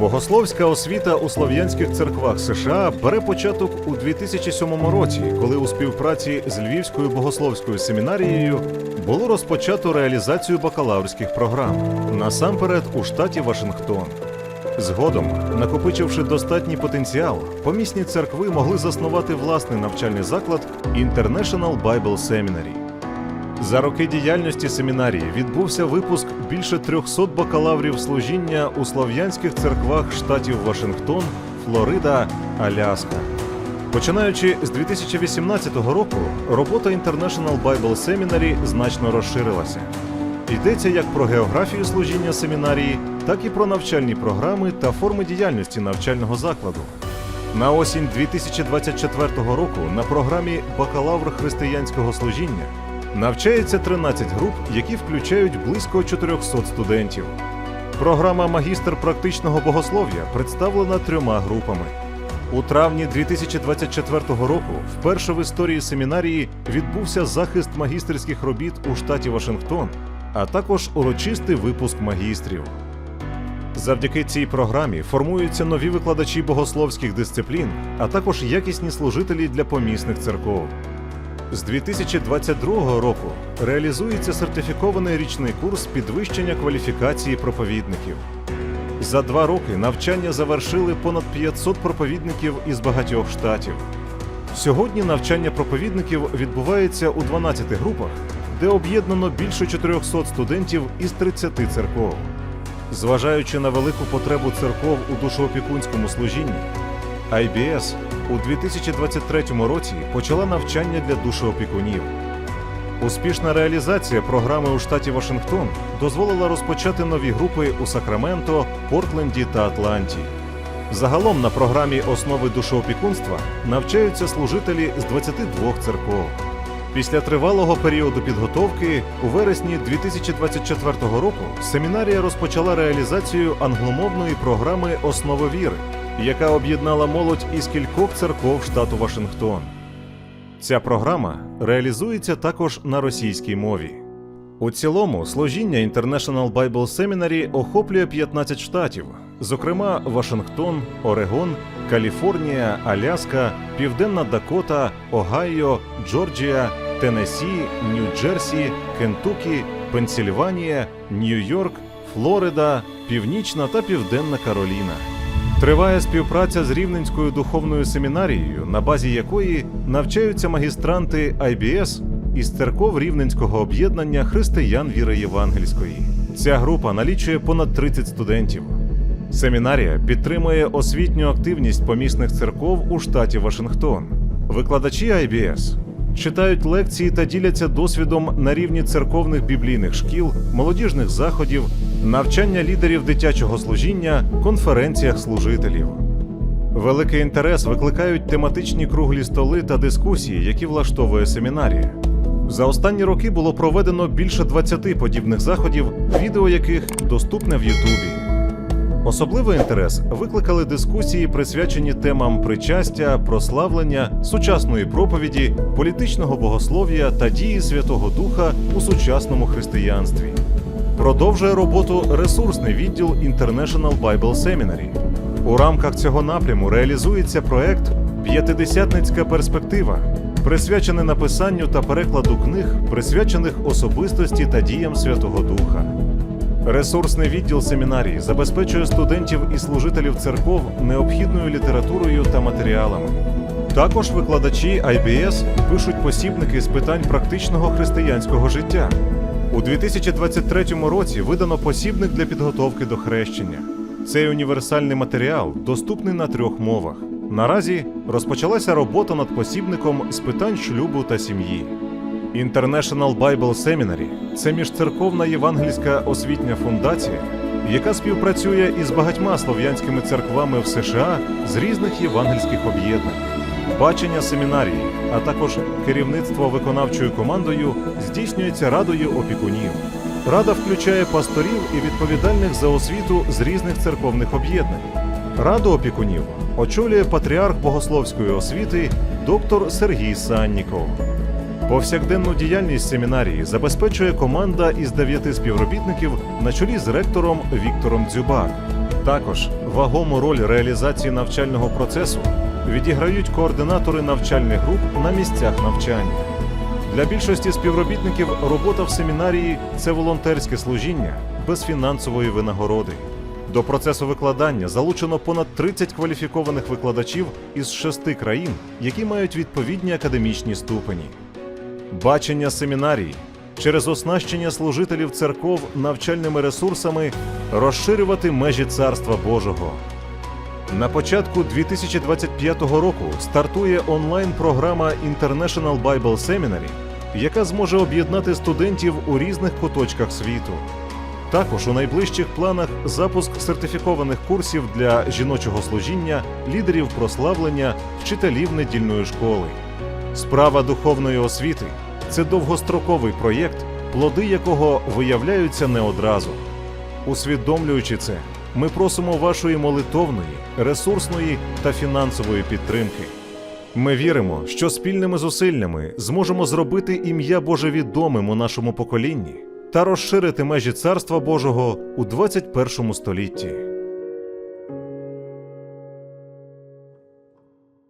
Богословська освіта у слов'янських церквах США бере початок у 2007 році, коли у співпраці з Львівською богословською семінарією було розпочато реалізацію бакалаврських програм насамперед у штаті Вашингтон. Згодом, накопичивши достатній потенціал, помісні церкви могли заснувати власний навчальний заклад International Bible Seminary. За роки діяльності семінарії відбувся випуск більше 300 бакалаврів служіння у слов'янських церквах штатів Вашингтон, Флорида, Аляска. Починаючи з 2018 року, робота International Bible Seminary значно розширилася. Йдеться як про географію служіння семінарії, так і про навчальні програми та форми діяльності навчального закладу. На осінь 2024 року на програмі Бакалавр християнського служіння навчається 13 груп, які включають близько 400 студентів. Програма Магістр практичного богослов'я представлена трьома групами. У травні 2024 року вперше в історії семінарії відбувся захист магістерських робіт у штаті Вашингтон, а також урочистий випуск магістрів. Завдяки цій програмі формуються нові викладачі богословських дисциплін, а також якісні служителі для помісних церков. З 2022 року реалізується сертифікований річний курс підвищення кваліфікації проповідників. За два роки навчання завершили понад 500 проповідників із багатьох штатів. Сьогодні навчання проповідників відбувається у 12 групах, де об'єднано більше 400 студентів із 30 церков. Зважаючи на велику потребу церков у душоопікунському служінні, IBS у 2023 році почала навчання для душоопікунів. Успішна реалізація програми у штаті Вашингтон дозволила розпочати нові групи у Сакраменто, Портленді та Атланті. Загалом на програмі основи душоопікунства навчаються служителі з 22 церков. Після тривалого періоду підготовки у вересні 2024 року семінарія розпочала реалізацію англомовної програми Основи віри, яка об'єднала молодь із кількох церков штату Вашингтон. Ця програма реалізується також на російській мові. У цілому служіння International Bible Seminary охоплює 15 штатів, зокрема Вашингтон, Орегон, Каліфорнія, Аляска, Південна Дакота, Огайо, Джорджія, Теннессі, Нью-Джерсі, Кентукі, Пенсільванія, Нью-Йорк, Флорида, Північна та Південна Кароліна. Триває співпраця з Рівненською духовною семінарією, на базі якої навчаються магістранти IBS із церков Рівненського об'єднання християн віри євангельської. Ця група налічує понад 30 студентів. Семінарія підтримує освітню активність помісних церков у штаті Вашингтон. Викладачі IBS читають лекції та діляться досвідом на рівні церковних біблійних шкіл, молодіжних заходів, навчання лідерів дитячого служіння, конференціях служителів. Великий інтерес викликають тематичні круглі столи та дискусії, які влаштовує семінарія. За останні роки було проведено більше 20 подібних заходів, відео яких доступне в Ютубі. Особливий інтерес викликали дискусії, присвячені темам причастя, прославлення, сучасної проповіді, політичного богослов'я та дії Святого Духа у сучасному християнстві. Продовжує роботу ресурсний відділ International Bible Seminary. У рамках цього напряму реалізується проект П'ятидесятницька перспектива, присвячений написанню та перекладу книг, присвячених особистості та діям Святого Духа. Ресурсний відділ семінарії забезпечує студентів і служителів церков необхідною літературою та матеріалами. Також викладачі IBS пишуть посібники з питань практичного християнського життя. У 2023 році видано посібник для підготовки до хрещення. Цей універсальний матеріал доступний на трьох мовах. Наразі розпочалася робота над посібником з питань шлюбу та сім'ї. International Bible Seminary – це міжцерковна євангельська освітня фундація, яка співпрацює із багатьма слов'янськими церквами в США з різних євангельських об'єднань. Бачення семінарії, а також керівництво виконавчою командою здійснюється радою опікунів. Рада включає пасторів і відповідальних за освіту з різних церковних об'єднань. Раду опікунів очолює патріарх богословської освіти доктор Сергій Санніков. Повсякденну діяльність семінарії забезпечує команда із дев'яти співробітників на чолі з ректором Віктором Дзюбак. Також вагому роль реалізації навчального процесу відіграють координатори навчальних груп на місцях навчання. Для більшості співробітників робота в семінарії це волонтерське служіння без фінансової винагороди. До процесу викладання залучено понад 30 кваліфікованих викладачів із шести країн, які мають відповідні академічні ступені. Бачення семінарії через оснащення служителів церков навчальними ресурсами розширювати межі Царства Божого. На початку 2025 року стартує онлайн-програма International Bible Seminary, яка зможе об'єднати студентів у різних куточках світу. Також у найближчих планах запуск сертифікованих курсів для жіночого служіння, лідерів прославлення, вчителів недільної школи. Справа духовної освіти це довгостроковий проєкт, плоди якого виявляються не одразу. Усвідомлюючи це, ми просимо вашої молитовної, ресурсної та фінансової підтримки. Ми віримо, що спільними зусиллями зможемо зробити ім'я Боже відомим у нашому поколінні та розширити межі Царства Божого у 21 столітті.